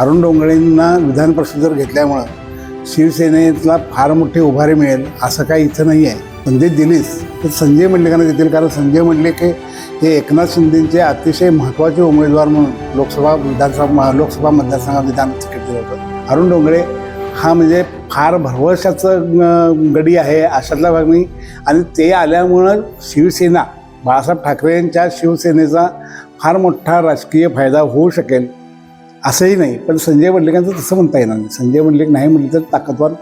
अरुण डोंगळेंना विधान परिषदेवर घेतल्यामुळं शिवसेनेला फार मोठी उभारी मिळेल असं काही इथं नाही आहे. संदेश दिलीच तर संजय मंडलिकांना देतील कारण संजय मंडलिक हे हे एकनाथ शिंदेचे अतिशय महत्त्वाचे उमेदवार म्हणून लोकसभा विधानसभा लोकसभा मतदारसंघात विधान तिकीट दिलं होतं. अरुण डोंगळे हा म्हणजे फार भरवशाचं गडी आहे अशातला भाग नाही. आणि ते आल्यामुळं शिवसेना बाळासाहेब ठाकरे यांच्या शिवसेनेचा फार मोठा राजकीय फायदा होऊ शकेल असंही नाही पण संजय मंडलिकांचं तसं म्हणता येणार नाही. संजय मंडलिक नाही म्हटलं तर ताकदवान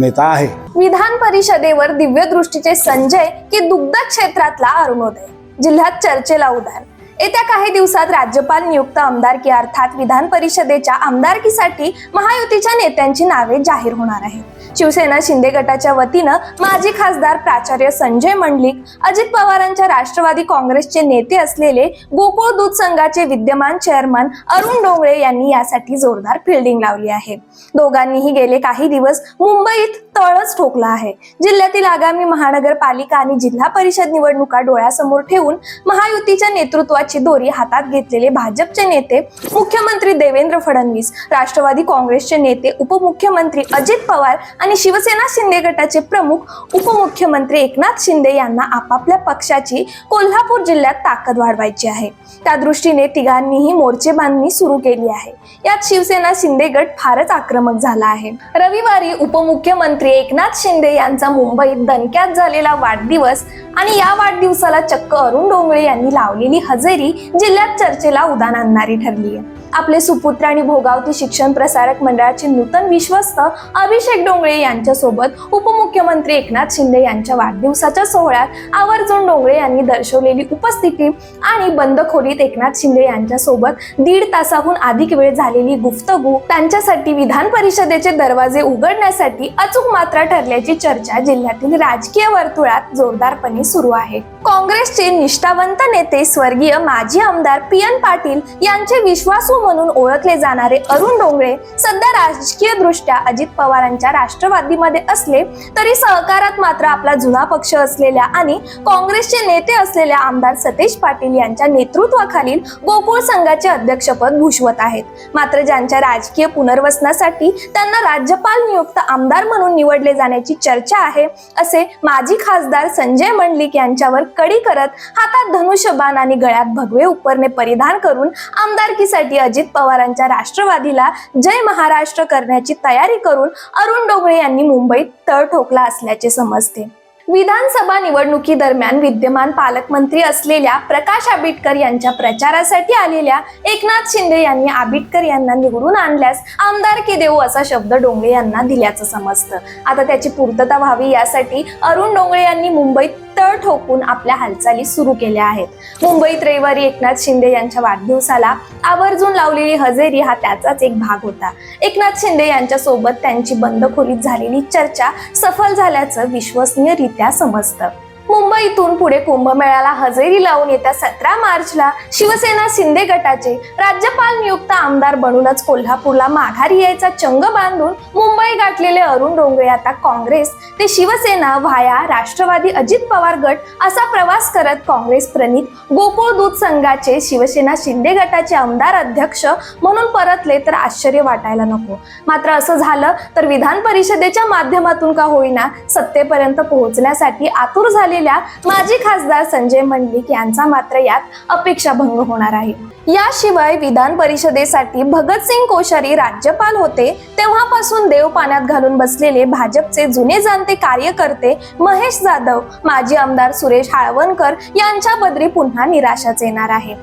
नेता आहे. विधान परिषदेवर दिव्य दृष्टीचे संजय की दुग्ध क्षेत्रातला अरुणोदय जिल्ह्यात चर्चेला उदाहरण येत्या काही दिवसात राज्यपाल नियुक्त आमदारकी अर्थात विधान परिषदेच्या आमदारकीसाठी महायुतीच्या नेत्यांची नावे जाहीर होणार आहेत. शिवसेना शिंदे गटाच्या वतीनं माजी खासदार प्राचार्य संजय मंडलिक अजित पवारांच्या राष्ट्रवादी काँग्रेसचे नेते असलेले गोकुळ दूध संघाचे विद्यमान चेअरमन अरुण डोंगळे यांनी यासाठी जोरदार फिल्डिंग लावली आहे. दोघांनीही गेले काही दिवस मुंबईत तळच ठोकला आहे. जिल्ह्यातील आगामी महानगरपालिका आणि जिल्हा परिषद निवडणुका डोळ्यासमोर ठेवून महायुतीच्या नेतृत्वाची दोरी हातात घेतलेले भाजपचे नेते मुख्यमंत्री देवेंद्र फडणवीस राष्ट्रवादी काँग्रेसचे नेते उपमुख्यमंत्री अजित पवार आणि शिवसेना शिंदे गटाचे प्रमुख उपमुख्यमंत्री एकनाथ शिंदे यांना आपापल्या पक्षाची कोल्हापूर जिल्ह्यात ताकद वाढवायची आहे. त्या दृष्टीने तिघांनीही मोर्चे बांधणी सुरू केली आहे. यात शिवसेना शिंदे गट फारच आक्रमक झाला आहे. रविवारी उपमुख्यमंत्री एकनाथ शिंदे यांचा मुंबईत दणक्यात झालेला वाढदिवस आणि या वाढदिवसाला चक्क अरुण डोंगळे यांनी लावलेली हजेरी जिल्ह्यात चर्चेला उदान आणणारी ठरली आहे आपले सुपुत्र आणि भोगावती शिक्षण प्रसारक मंडळाचे नूतन विश्वस्त अभिषेक डोंगळे यांच्यासोबत उपमुख्यमंत्री एकनाथ शिंदे यांच्या वाढदिवसाच्या सोहळ्यात आवर्जून डोंगळे यांनी दर्शवलेली उपस्थिती आणि बंद खोलीत एकनाथ शिंदे यांच्यासोबत दीड तासाहून अधिक वेळ झालेली गुफ्तगू त्यांच्यासाठी विधान परिषदेचे दरवाजे उघडण्यासाठी अचूक मात्रा ठरल्याची चर्चा जिल्ह्यातील राजकीय वर्तुळात जोरदारपणे सुरू आहे. काँग्रेसचे निष्ठावंत नेते स्वर्गीय माजी आमदार पी एन पाटील यांचे विश्वासू म्हणून ओळखले जाणारे अरुण डोंगळे सध्या राजकीय दृष्ट्या अजित पवारांच्या राष्ट्रवादीमध्ये असले तरी सहकारात मात्र आपला जुना पक्ष असलेल्या आणि काँग्रेसचे नेते असलेल्या आमदार सतेज पाटील यांच्या नेतृत्वाखालील गोकुळ संघाचे अध्यक्षपद भूषवत आहेत. मात्र ज्यांच्या राजकीय पुनर्वसनासाठी त्यांना राज्यपाल नियुक्त आमदार म्हणून निवडले जाण्याची चर्चा आहे असे माजी खासदार संजय मंडलिक यांच्यावर कडी करत हातात धनुष्यबाण आणि गळ्यात भगवे उपरणे परिधान करून आमदारकीसाठी अजित पवारांच्या राष्ट्रवादीला जय महाराष्ट्र करण्याची तयारी करून अरुण डोंगळे यांनी मुंबईत तळ ठोकला असल्याचे समजते. विधानसभा निवडणुकी दरम्यान विद्यमान पालकमंत्री असलेल्या प्रकाश आंबेडकर यांच्या प्रचारासाठी आलेल्या एकनाथ शिंदे यांनी आंबेडकर यांना निवडून आणल्यास आमदारकी देऊ असा शब्द डोंगळे यांना दिल्याचं समजतं. आता त्याची पूर्तता व्हावी यासाठी अरुण डोंगळे यांनी मुंबईत तळ ठोकून आपल्या हालचाली सुरू केल्या आहेत. मुंबईत रविवारी एकनाथ शिंदे यांच्या वाढदिवसाला आवर्जून लावलेली हजेरी हा त्याचाच एक भाग होता. एकनाथ शिंदे यांच्या सोबत त्यांची बंद खोलीत झालेली चर्चा सफल झाल्याचं विश्वसनीयरित्या समजतं. मुंबईतून पुढे कुंभमेळ्याला हजेरी लावून येत्या सतरा मार्चला शिवसेना शिंदे गटाचे राज्यपाल नियुक्त आमदार बनूनच कोल्हापूरला माघारी यायचा चंग बांधून मुंबई गाठलेले अरुण डोंगरे. आता काँग्रेस ते शिवसेना व्हाया राष्ट्रवादी अजित पवार गट असा प्रवास करत काँग्रेस प्रणित गोकुळ दूध संघाचे शिवसेना शिंदे गटाचे आमदार अध्यक्ष म्हणून परतले तर आश्चर्य वाटायला नको. मात्र असं झालं तर विधान परिषदेच्या माध्यमातून का होईना सत्तेपर्यंत पोहोचण्यासाठी आतुर झाले असलेल्या माजी खासदार संजय मंडलिक यांचा मात्र यात अपेक्षाभंग होणार आहे. याशिवाय विधान परिषदेसाठी भगतसिंग कोश्यारी राज्यपाल होते तेव्हापासून देव पाण्यात घालून बसलेले भाजपचे जुने जाणते कार्यकर्ते महेश जाधव माजी आमदार सुरेश हाळवणकर यांच्या बदरी पुन्हा निराशाच येणार आहे.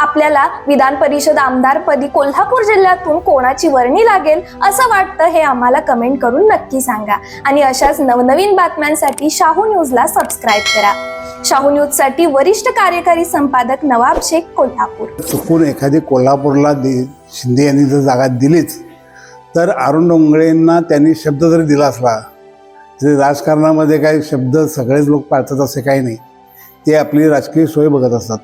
आपल्याला विधान परिषद आमदारपदी कोल्हापूर जिल्ह्यातून कोणाची वर्णी लागेल असं वाटतं हे आम्हाला कमेंट करून नक्की सांगा. आणि अशाच नवनवीन बातम्यांसाठी शाहू न्यूजला सबस्क्राईब करा. शाहू न्यूजसाठी वरिष्ठ कार्यकारी संपादक नवाब शेख कोल्हापूर. चुकून एखादी कोल्हापूरला शिंदे यांनी जर जागा दिलीच तर अरुण डोंगळेंना त्यांनी शब्द जरी दिला असला तरी राजकारणामध्ये काही शब्द सगळेच लोक पाळतात असे काही नाही. ते आपली राजकीय सोय बघत असतात.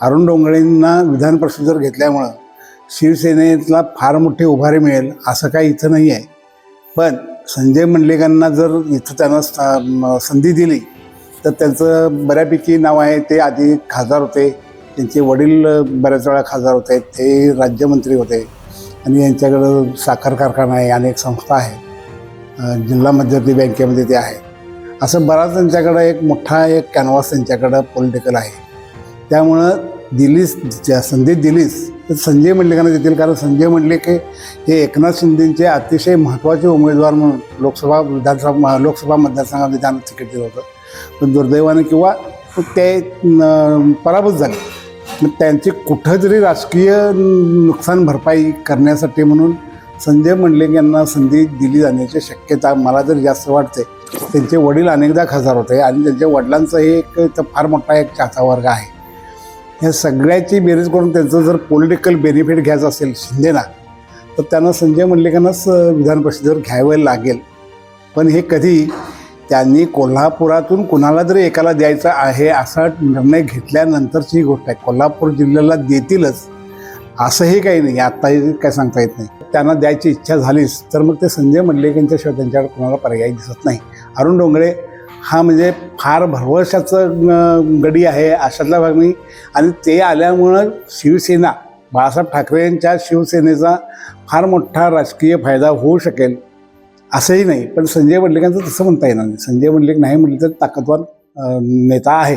अरुण डोंगळेंना विधान परिषद जर घेतल्यामुळं शिवसेनेला फार मोठी उभारी मिळेल असं काही इथं नाही आहे. पण संजय मंडलिकांना जर इथं त्यांना स्था संधी दिली तर त्यांचं बऱ्यापैकी नाव आहे. ते आधी खासदार होते. त्यांचे वडील बऱ्याच वेळा खासदार होते. ते राज्यमंत्री होते. आणि यांच्याकडं साखर कारखाना आहे. अनेक संस्था आहेत जिल्हा मध्यवर्ती बँकेमध्ये ते आहेत असं बराच त्यांच्याकडं एक मोठा एक कॅनव्हास त्यांच्याकडं पॉलिटिकल आहे. त्यामुळं दिलीस ज्या संधी दिलीस तर संजय मंडलिकांना देतील. कारण संजय मंडलिक हे एकनाथ शिंदेचे अतिशय महत्त्वाचे उमेदवार म्हणून लोकसभा विधानसभा लोकसभा मतदारसंघामध्ये त्यांना तिकीट दिलं होतं. पण दुर्दैवाने किंवा ते पराभूत झाले. मग त्यांची कुठंतरी राजकीय नुकसान भरपाई करण्यासाठी म्हणून संजय मंडलिक यांना संधी दिली जाण्याची शक्यता मला जर जास्त वाटते त्यांचे वडील अनेकदा खासदार होते आणि त्यांच्या वडिलांचं हे एक फार मोठा एक चाहता वर्ग आहे. ह्या सगळ्याची बेरीज करून त्यांचं जर पॉलिटिकल बेनिफिट घ्यायचं असेल शिंदेना तर त्यांना संजय मंडलिकांनाच विधान परिषदेवर घ्यावं लागेल. पण हे कधी त्यांनी कोल्हापुरातून कुणाला जरी एकाला द्यायचं आहे असा निर्णय घेतल्यानंतरची ही गोष्ट आहे. कोल्हापूर जिल्ह्याला देतीलच असंही काही नाही. आत्ताही काय सांगता येत नाही. त्यांना द्यायची इच्छा झालीच तर मग ते संजय मंडलिक यांच्याशिवाय त्यांच्याकडे कोणाला पर्याय दिसत नाही. अरुण डोंगरे हा म्हणजे फार भरवशाचं गडी आहे अशातला भाग नाही. आणि ते आल्यामुळं शिवसेना बाळासाहेब ठाकरे यांच्या शिवसेनेचा फार मोठा राजकीय फायदा होऊ शकेल असंही नाही. पण संजय मंडलिकांचं तसं म्हणता येणार नाही. संजय मंडलिक नाही म्हटलं तर ताकदवान नेता आहे.